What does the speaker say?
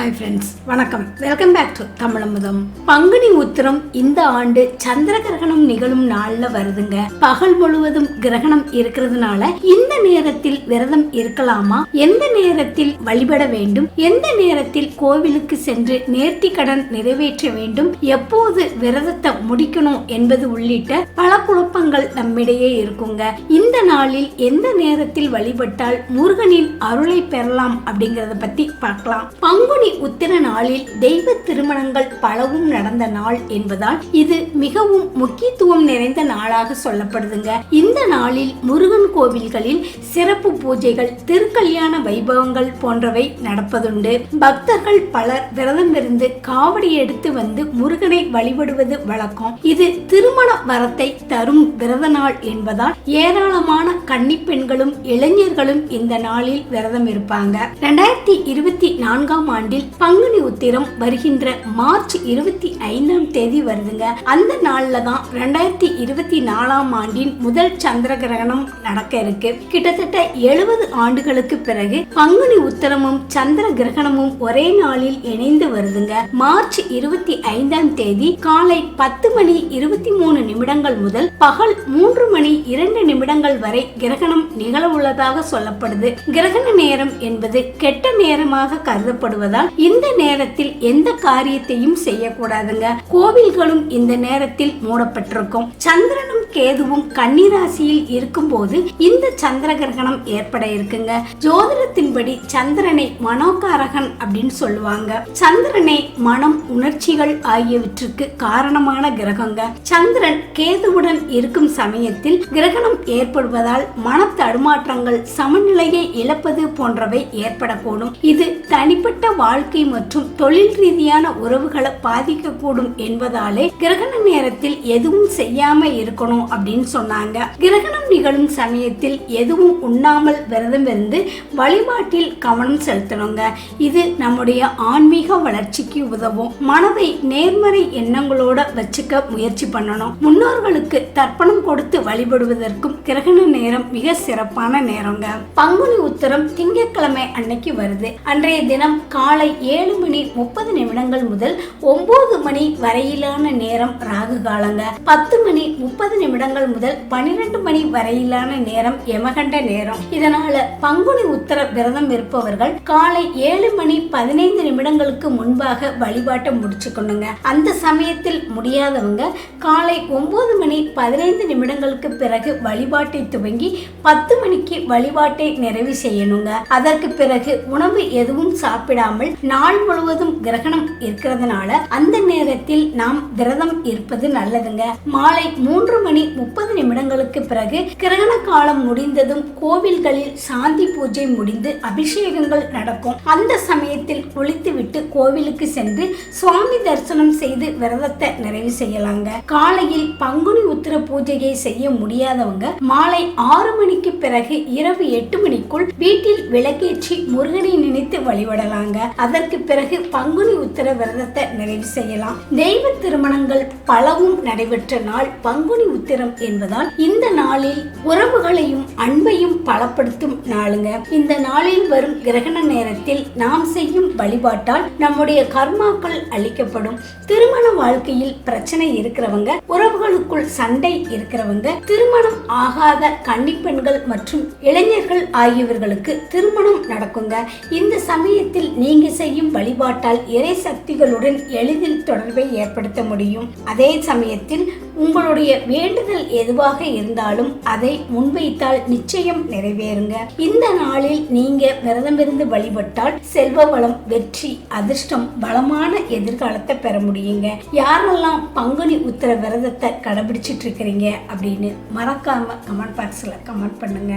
Hi friends வணக்கம். Welcome back to Tamizhamudham. Panguni Uthiram இந்த ஆண்டு சந்திர கிரகணம் நிகழும் நாள்ல வருதுங்க. பகல் முழுவதும் கிரகணம் இருக்கிறதுனால இந்த நேரத்தில் விரதம் இருக்கலாமா? எந்த நேரத்தில் வழிபட வேண்டும்? எந்த நேரத்தில் கோவிலுக்கு சென்று நேர்த்தி கடன் நிறைவேற்ற வேண்டும்? எப்போது விரதத்தை முடிக்கணும் என்பது உள்ளிட்ட பல குழப்பங்கள் நம்மிடையே இருக்குங்க. இந்த நாளில் எந்த நேரத்தில் வழிபட்டால் முருகனின் அருளை பெறலாம் அப்படிங்கறத பத்தி பார்க்கலாம். பங்குனி உத்திர நாளில் தெய்வ திருமணங்கள் பலவும் நடந்த நாள் என்பதால் இது மிகவும் முக்கியத்துவம் நிறைந்த நாளாக சொல்லப்படுதுங்க. இந்த நாளில் முருகன் கோவில்களில் சிறப்பு பூஜைகள் திருக்கல்யாண வைபவங்கள் போன்றவை நடப்பதுண்டு. பக்தர்கள் பலர் விரதம் இருந்து காவடி எடுத்து வந்து முருகனை வழிபடுவது வழக்கம். இது திருமண வரத்தை தரும் விரத நாள் என்பதால் ஏராளமான கன்னி பெண்களும் இளைஞர்களும் இந்த நாளில் விரதம் இருப்பாங்க. ரெண்டாயிரத்தி இருபத்தி நான்காம் ஆண்டில் பங்குனி உத்திரம் வருகின்ற மார்ச் இருபத்தி ஐந்தாம் தேதி வருதுங்க. அந்த நாள்ல தான் ரெண்டாயிரத்தி இருபத்தி நாலாம் ஆண்டின் முதல் சந்திர கிரகணம் நடக்க இருக்கு. கிட்டத்தட்ட எழுபது ஆண்டுகளுக்கு பிறகு பங்குனி உத்திரமும் சந்திர கிரகணமும் ஒரே நாளில் இணைந்து வருதுங்க. மார்ச் இருபத்தி ஐந்தாம் தேதி காலை பத்து மணி இருபத்தி மூணு நிமிடங்கள் முதல் பகல் மூன்று மணி இரண்டு நிமிடங்கள் வரை கிரகணம் நிகழ உள்ளதாக சொல்லப்படுது. கிரகண நேரம் என்பது கெட்ட நேரமாக கருதப்படுவதால் இந்த நேரத்தில் எந்த காரியத்தையும் செய்யக்கூடாதுங்க. கோவில்களும் இந்த நேரத்தில் மூடப்பட்டிருக்கும். சந்திரனும் கேதுவும் கன்னிராசியில் இருக்கும்போது இந்த சந்திர கிரகணம் ஏற்பட இருக்குங்க. ஜோதிடத்தின்படி சந்திரனை மனோகாரகன் அப்படின்னு சொல்லுவாங்க. சந்திரனை மனம் உணர்ச்சிகள் ஆகியவற்றுக்கு காரணமான கிரகங்க. சந்திரன் கேதுவுடன் இருக்கும் சமயத்தில் கிரகணம் ஏற்படுவதால் மன தடுமாற்றங்கள் சமநிலையை இழப்பது போன்றவை ஏற்படக்கூடும் இது தனிப்பட்ட வாழ்க்கை மற்றும் தொழில் ரீதியான உறவுகளை பாதிக்கக்கூடும் என்பதாலே கிரகண நேரத்தில் எதுவும் செய்யாம இருக்கணும். அப்படின்னு சொன்னாங்க. கிரகணம் நிகழும் சமயத்தில் எதுவும் உண்ணாமல் விரதம் இருந்து வழிபாட்டில் கவனம் செலுத்தணுங்க. இது நம்முடைய ஆன்மீக வளர்ச்சிக்கு உதவும். மனதை நேர்மறை எண்ணங்களோட வச்சுக்க முயற்சி பண்ணணும். முன்னோர்களுக்கு தர்ப்பணம் கொடுத்து வழிபடுவதற்கும் கிரகண நேரம் மிக சிறப்பான நேரங்க. பங்குனி உத்தரம் திங்கட்கிழமை அன்னைக்கு வருது. அன்றைய தினம் காலை ஏழு மணி முப்பது நிமிடங்கள் முதல் ஒன்பது மணி வரையிலான நேரம் ராகு காலங்க. பத்து மணி முப்பது நிமிடங்கள் முதல் பனிரெண்டு மணி வரையிலான நேரம் யமகண்ட நேரம். இதனால பங்குனி உத்தர விரதம் இருப்பவர்கள் காலை ஏழு மணி பதினைந்து நிமிடங்களுக்கு முன்பாக வழிபாட்டை முடிச்சுக்கணுங்க. அந்த சமயத்தில் முடியாதவங்க காலை ஒன்பது மணி பதினைந்து நிமிடங்களுக்கு பிறகு வழிபாட்டை துவங்கி பத்து மணிக்கு வழிபாட்டை நிறைவு செய்யணுங்க. அதற்கு பிறகு உணவு எதுவும் சாப்பிடாமல் நாள் முழுவதும் கிரகணம் இருக்கிறதுனால அந்த நேரத்தில் நாம் விரதம் இருப்பது நல்லதுங்க. மாலை மூன்று மணி மணி முப்பது நிமிடங்களுக்கு பிறகு கிரகண காலம் முடிந்ததும் கோவில்களில் சாந்தி பூஜை முடிந்து அபிஷேகங்கள் நடக்கும். அந்த சமயத்தில் குளித்துவிட்டு கோவிலுக்கு சென்று சுவாமி தரிசனம் செய்து விரதத்தை நிறைவு செய்யலாங்க. காலையில் பங்குனி உத்திர பூஜையை செய்ய முடியாதவங்க மாலை ஆறு மணிக்கு பிறகு இரவு எட்டு மணிக்குள் வீட்டில் விளக்கேற்றி முருகனை நினைத்து வழிபடலாங்க. அதற்கு பிறகு பங்குனி உத்திர விரதத்தை நிறைவு செய்யலாம். தெய்வ திருமணங்கள் பலவும் நடைபெற்ற நாள் பங்குனி நட்சத்திரம் என்பதால் இந்த நாளில் உறவுகளையும் அன்பையும் பலப்படுத்தும் நாளுங்க. இந்த நாளில் வரும் கிரகண நேரத்தில் நாம் செய்யும் வழிபாட்டால் நம்முடைய கர்மாக்கள் அளிக்கப்படும் திருமண வாழ்க்கையில் பிரச்சனை இருக்கிறவங்க உறவுகளுக்குள் சண்டை இருக்கிறவங்க திருமணம் ஆகாத கன்னிப்பெண்கள் மற்றும் இளைஞர்கள் ஆகியவர்களுக்கு திருமணம் நடக்குங்க. இந்த சமயத்தில் நீங்க செய்யும் வழிபாட்டால் இறை சக்திகளுடன் எளிதில் தொடர்பை ஏற்படுத்த முடியும். அதே சமயத்தில் உங்களுடைய வேண்டுதல் எதுவாக இருந்தாலும் அதை முன்வைத்தால் நிச்சயம் நிறைவேறுங்க. இந்த நாளில் நீங்க விரதமிருந்து வழிபட்டால் செல்வ வளம் வெற்றி அதிர்ஷ்டம் பலமான எதிர்காலத்தை பெற முடியுங்க. யாரெல்லாம் பங்குனி உத்தர விரதத்தை கடைபிடிச்சிட்டு இருக்கிறீங்க அப்படின்னு மறக்காம கமெண்ட் பாக்ஸ்ல கமெண்ட் பண்ணுங்க.